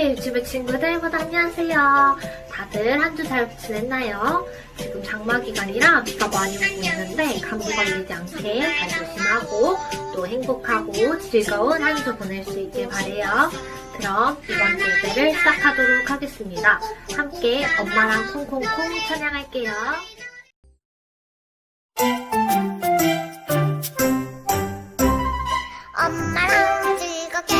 숲의 유튜브 친구들 모두 안녕하세요. 다들 한 주 잘 지냈나요? 지금 장마 기간이라 비가 많이 오고 있는데 감기 걸리지 않게 잘 조심하고 또 행복하고 즐거운 한 주 보낼 수 있길 바래요. 그럼 이번 주 예배를 시작하도록 하겠습니다. 함께 엄마랑 콩콩콩 찬양할게요. 엄마랑 즐겁게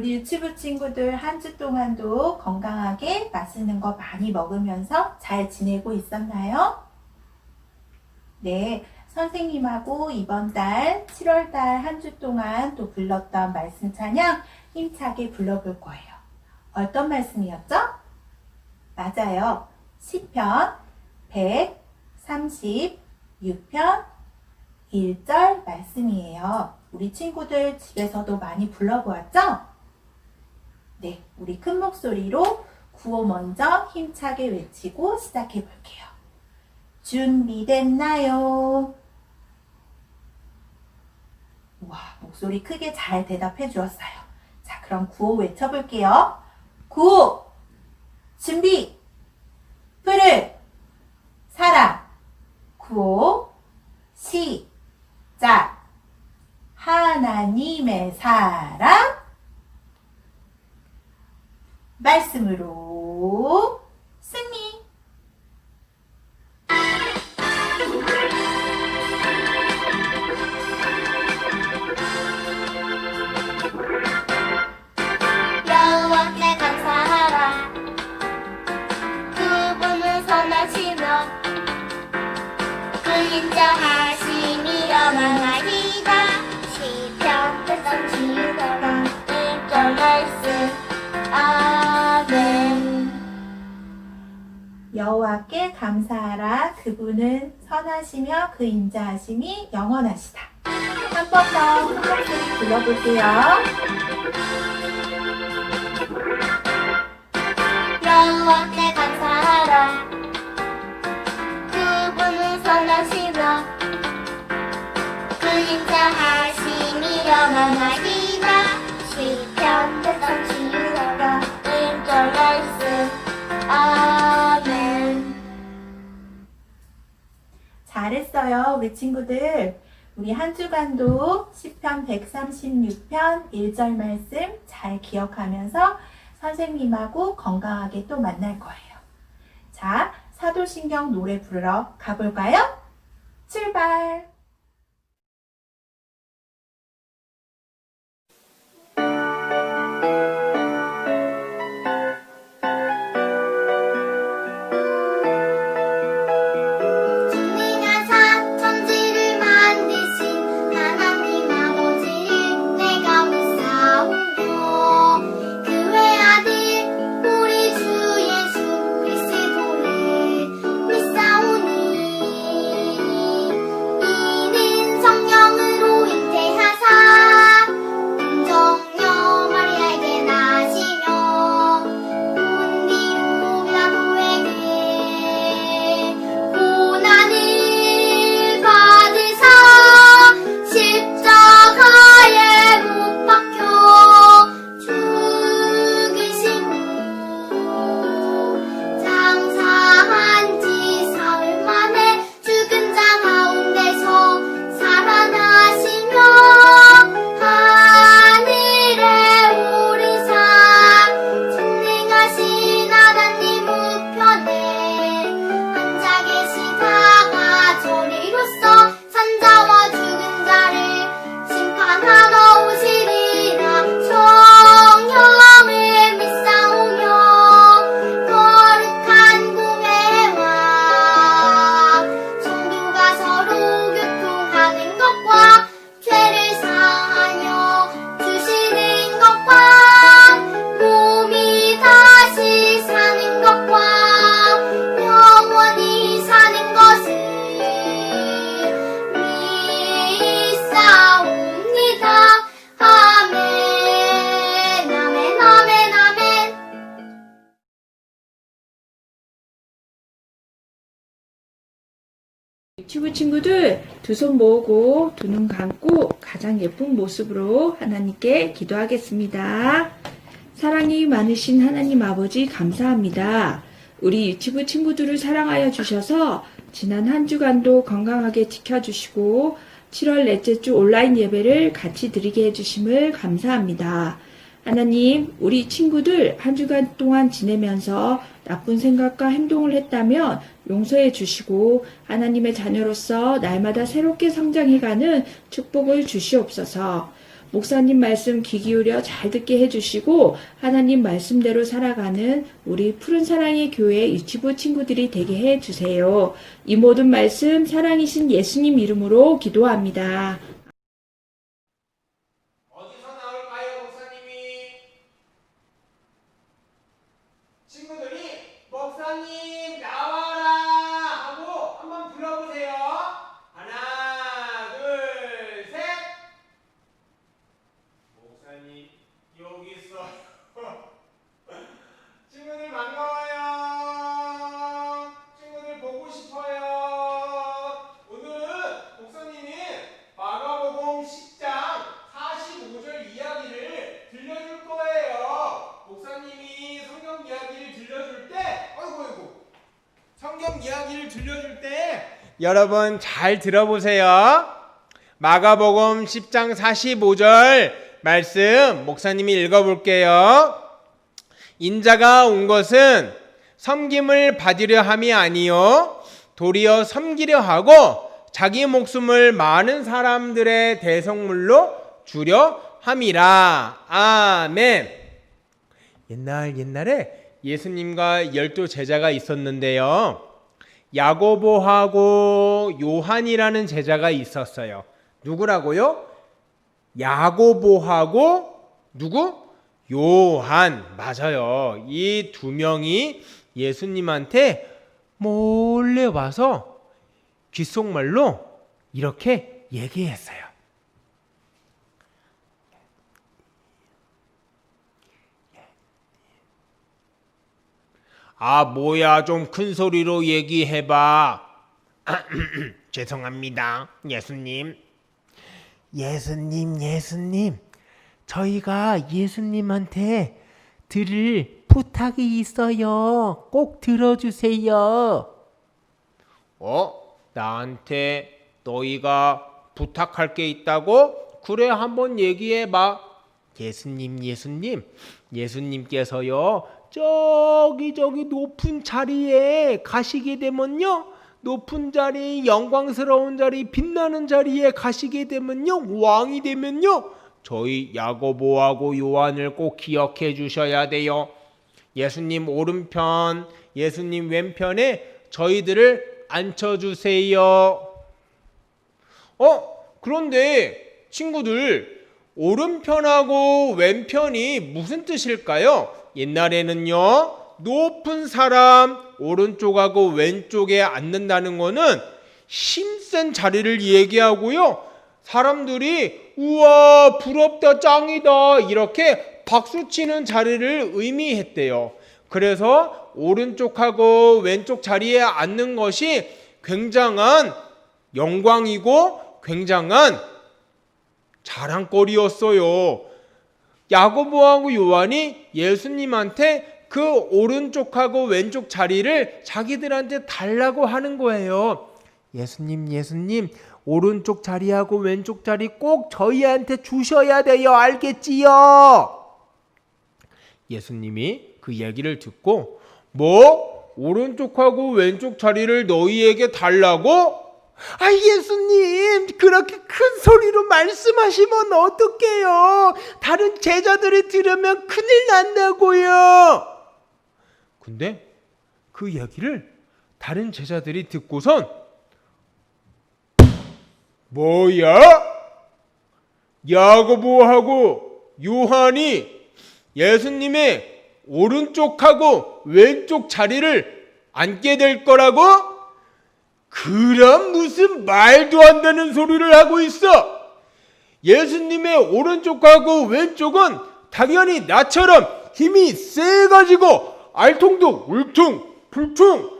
우리 유치부 친구들 한 주 동안도 건강하게 맛있는 거 많이 먹으면서 잘 지내고 있었나요? 네, 선생님하고 이번 달 7월 달 한 주 동안 또 불렀던 말씀 찬양 힘차게 불러볼 거예요. 어떤 말씀이었죠? 맞아요. 시편 136편 1절 말씀이에요. 우리 친구들 집에서도 많이 불러보았죠? 네, 우리 큰 목소리로 구호 먼저 힘차게 외치고 시작해 볼게요. 준비됐나요? 와, 목소리 크게 잘 대답해 주었어요. 자, 그럼 구호 외쳐 볼게요. 구호! 준비! 푸를! 사랑! 구호! 시작! 하나님의 사랑! 말씀으로 감사하라. 그분은 선하시며 그 인자하심이 영원하시다. 한 번더큰 목소리 불러볼게요. 여호와께 감사하라 그분은 선하시며 그 인자하심이 영원하리다 시편 136편 1절 말씀 아 잘했어요, 우리 친구들. 우리 한 주간도 시편 136편 1절 말씀 잘 기억하면서 선생님하고 건강하게 또 만날 거예요. 자, 사도신경 노래 부르러 가볼까요? 출발! 유튜브 친구들 두 손 모으고 두 눈 감고 가장 예쁜 모습으로 하나님께 기도하겠습니다. 사랑이 많으신 하나님 아버지 감사합니다. 우리 유튜브 친구들을 사랑하여 주셔서 지난 한 주간도 건강하게 지켜주시고 7월 넷째 주 온라인 예배를 같이 드리게 해주심을 감사합니다. 하나님, 우리 친구들 한 주간 동안 지내면서 나쁜 생각과 행동을 했다면 용서해 주시고 하나님의 자녀로서 날마다 새롭게 성장해가는 축복을 주시옵소서. 목사님 말씀 귀 기울여 잘 듣게 해주시고 하나님 말씀대로 살아가는 우리 푸른 사랑의 교회 유치부 친구들이 되게 해주세요. 이 모든 말씀 사랑이신 예수님 이름으로 기도합니다. 어디서 나올까요, 목사님이? 친구들이 목사님 나와라 하고 한번 불러보세요. 하나, 둘, 셋. 목사님 여기 있어. 친구들 반가워요. 친구들 보고 싶어요. 오늘은 목사님이 마가복음 10장 45절 이야기를 들려줄 거예요. 목사님이 성경 이야기를 들려줄 때, 아이고 아이고, 성경 이야기를 들려줄 때 여러분 잘 들어보세요. 마가복음 10장 45절 말씀 목사님이 읽어볼게요. 인자가 온 것은 섬김을 받으려 함이 아니요 도리어 섬기려 하고 자기 목숨을 많은 사람들의 대성물로 주려 함이라. 아멘. 옛날 옛날에 예수님과 열두 제자가 있었는데요. 야고보하고 요한이라는 제자가 있었어요. 누구라고요? 야고보하고 누구? 요한. 맞아요. 이 두 명이 예수님한테 몰래 와서 귓속말로 이렇게 얘기했어요. 아, 뭐야, 좀 큰 소리로 얘기해봐. 죄송합니다, 예수님. 예수님, 예수님. 저희가 예수님한테 드릴 부탁이 있어요. 꼭 들어주세요. 어? 나한테 너희가 부탁할 게 있다고? 그래, 한번 얘기해봐. 예수님, 예수님, 예수님께서요, 저기, 저기 높은 자리에 가시게 되면요, 높은 자리, 영광스러운 자리, 빛나는 자리에 가시게 되면요, 왕이 되면요, 저희 야고보하고 요한을 꼭 기억해 주셔야 돼요. 예수님 오른편, 예수님 왼편에 저희들을 앉혀 주세요. 어? 그런데 친구들, 오른편하고 왼편이 무슨 뜻일까요? 옛날에는요, 높은 사람, 오른쪽하고 왼쪽에 앉는다는 거는 힘센 자리를 얘기하고요. 사람들이, 우와, 부럽다, 짱이다, 이렇게 박수 치는 자리를 의미했대요. 그래서 오른쪽하고 왼쪽 자리에 앉는 것이 굉장한 영광이고 굉장한 자랑거리였어요. 야고보하고 요한이 예수님한테 그 오른쪽하고 왼쪽 자리를 자기들한테 달라고 하는 거예요. 예수님, 예수님, 오른쪽 자리하고 왼쪽 자리 꼭 저희한테 주셔야 돼요. 알겠지요? 예수님이 그 얘기를 듣고 뭐 오른쪽하고 왼쪽 자리를 너희에게 달라고? 아 예수님 그렇게 큰 소리로 말씀하시면 어떡해요? 다른 제자들이 들으면 큰일 난다고요. 근데 그 얘기를 다른 제자들이 듣고선 뭐야? 야고보하고 요한이 예수님의 오른쪽하고 왼쪽 자리를 앉게 될 거라고? 그럼 무슨 말도 안 되는 소리를 하고 있어? 예수님의 오른쪽하고 왼쪽은 당연히 나처럼 힘이 세가지고 알통도 울퉁 불퉁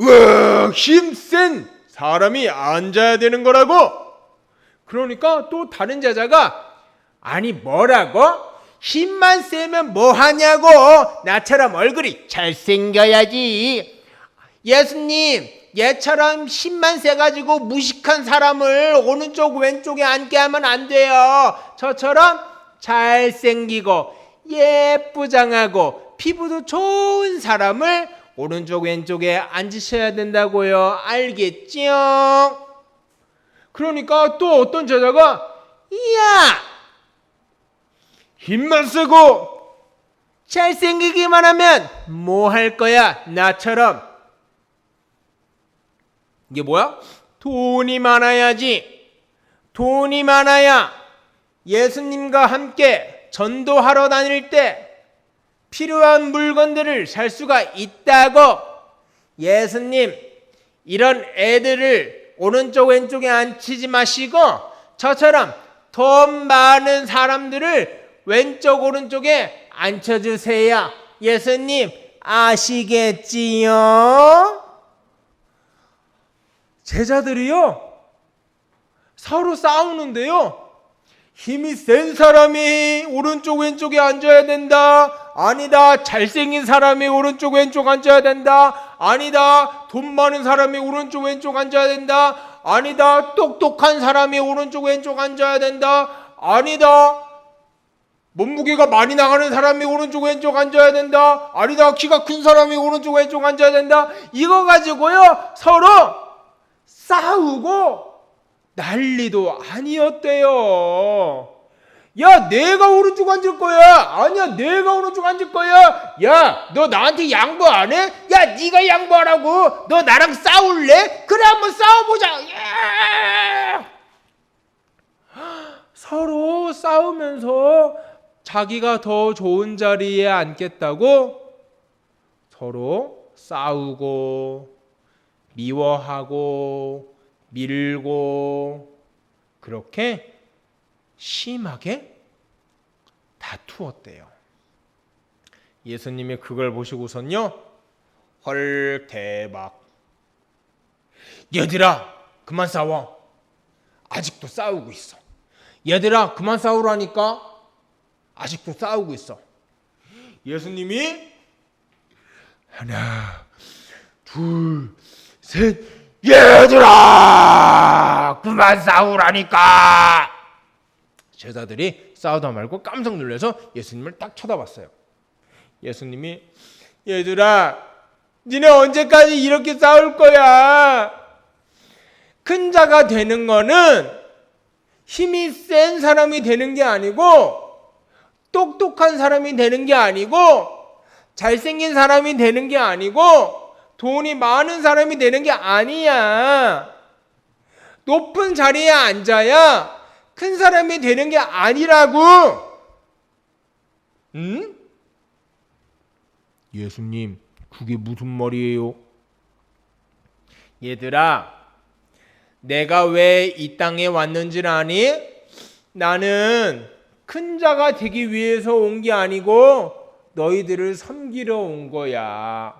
으악 힘센 사람이 앉아야 되는 거라고? 그러니까 또 다른 제자가 아니 뭐라고? 힘만 세면 뭐 하냐고? 나처럼 얼굴이 잘생겨야지. 예수님, 얘처럼 힘만 세가지고 무식한 사람을 오른쪽 왼쪽에 앉게 하면 안 돼요. 저처럼 잘생기고 예쁘장하고 피부도 좋은 사람을 오른쪽 왼쪽에 앉으셔야 된다고요. 알겠죠? 그러니까 또 어떤 제자가 이야 힘만 쓰고 잘생기기만 하면 뭐 할 거야 나처럼 이게 뭐야? 돈이 많아야지 돈이 많아야 예수님과 함께 전도하러 다닐 때 필요한 물건들을 살 수가 있다고 예수님 이런 애들을 오른쪽 왼쪽에 앉히지 마시고 저처럼 돈 많은 사람들을 왼쪽 오른쪽에 앉혀주세요. 예수님 아시겠지요? 제자들이요 서로 싸우는데요. 힘이 센 사람이 오른쪽 왼쪽에 앉아야 된다. 아니다. 잘생긴 사람이 오른쪽 왼쪽 앉아야 된다. 아니다. 돈 많은 사람이 오른쪽 왼쪽 앉아야 된다. 아니다. 똑똑한 사람이 오른쪽 왼쪽 앉아야 된다. 아니다. 몸무게가 많이 나가는 사람이 오른쪽 왼쪽 앉아야 된다. 아니다. 키가 큰 사람이 오른쪽 왼쪽 앉아야 된다. 이거 가지고요. 서로 싸우고 난리도 아니었대요. 야, 내가 오른쪽 앉을 거야. 아니야, 내가 오른쪽 앉을 거야. 야, 너 나한테 양보 안 해? 야, 네가 양보하라고. 너 나랑 싸울래? 그래, 한번 싸워보자. 야! 서로 싸우면서 자기가 더 좋은 자리에 앉겠다고 서로 싸우고 미워하고 밀고 그렇게 심하게 다투었대요. 예수님이 그걸 보시고선요. 헐 대박. 얘들아 그만 싸워. 아직도 싸우고 있어. 얘들아 그만 싸우라니까. 아직도 싸우고 있어. 예수님이 하나, 둘, 셋, 얘들아! 그만 싸우라니까! 제자들이 싸우다 말고 깜짝 놀라서 예수님을 딱 쳐다봤어요. 예수님이 얘들아 니네 언제까지 이렇게 싸울 거야? 큰 자가 되는 거는 힘이 센 사람이 되는 게 아니고 똑똑한 사람이 되는 게 아니고 잘생긴 사람이 되는 게 아니고 돈이 많은 사람이 되는 게 아니야. 높은 자리에 앉아야 큰 사람이 되는 게 아니라고. 응? 예수님, 그게 무슨 말이에요? 얘들아, 내가 왜 이 땅에 왔는지 아니? 나는 큰 자가 되기 위해서 온 게 아니고 너희들을 섬기러 온 거야.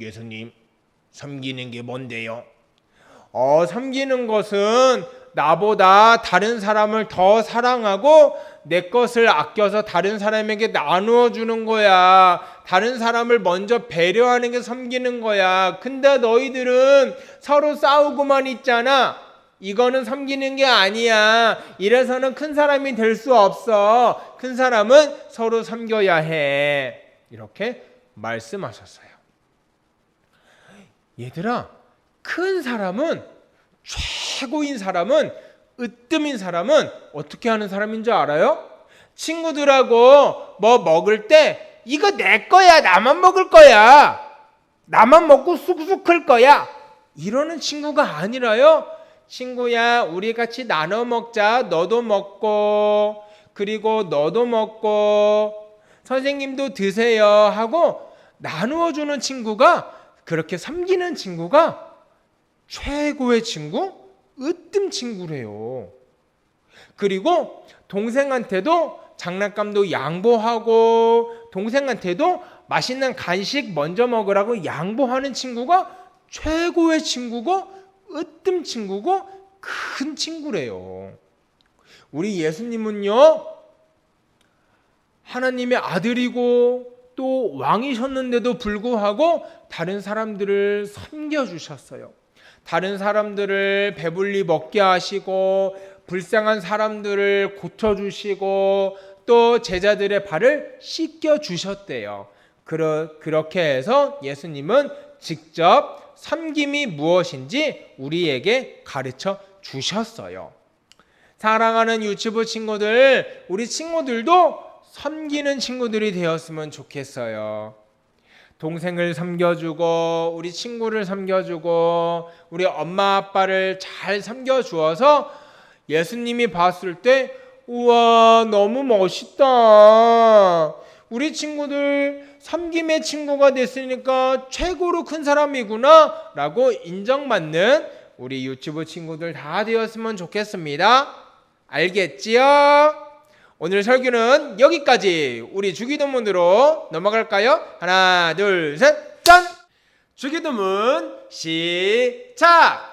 예수님, 섬기는 게 뭔데요? 어, 섬기는 것은 나보다 다른 사람을 더 사랑하고 내 것을 아껴서 다른 사람에게 나누어 주는 거야. 다른 사람을 먼저 배려하는 게 섬기는 거야. 근데 너희들은 서로 싸우고만 있잖아. 이거는 섬기는 게 아니야. 이래서는 큰 사람이 될 수 없어. 큰 사람은 서로 섬겨야 해. 이렇게 말씀하셨어요. 얘들아, 큰 사람은 최고인 사람은 으뜸인 사람은 어떻게 하는 사람인 줄 알아요? 친구들하고 뭐 먹을 때 이거 내 거야. 나만 먹을 거야. 나만 먹고 쑥쑥 클 거야. 이러는 친구가 아니라요. 친구야, 우리 같이 나눠 먹자. 너도 먹고 그리고 너도 먹고 선생님도 드세요 하고 나누어 주는 친구가 그렇게 섬기는 친구가 최고의 친구, 으뜸 친구래요. 그리고 동생한테도 장난감도 양보하고 동생한테도 맛있는 간식 먼저 먹으라고 양보하는 친구가 최고의 친구고 으뜸 친구고 큰 친구래요. 우리 예수님은요, 하나님의 아들이고 또 왕이셨는데도 불구하고 다른 사람들을 섬겨주셨어요. 다른 사람들을 배불리 먹게 하시고 불쌍한 사람들을 고쳐주시고 또 제자들의 발을 씻겨 주셨대요. 그러, 그렇게 해서 예수님은 직접 섬김이 무엇인지 우리에게 가르쳐 주셨어요. 사랑하는 유치부 친구들, 우리 친구들도 섬기는 친구들이 되었으면 좋겠어요. 동생을 섬겨주고, 우리 친구를 섬겨주고, 우리 엄마 아빠를 잘 섬겨주어서 예수님이 봤을 때, 우와, 너무 멋있다. 우리 친구들 섬김의 친구가 됐으니까 최고로 큰 사람이구나. 라고 인정받는 우리 유튜브 친구들 다 되었으면 좋겠습니다. 알겠지요? 오늘 설교는 여기까지. 우리 주기도문으로 넘어갈까요? 하나, 둘, 셋, 짠! 주기도문 시작!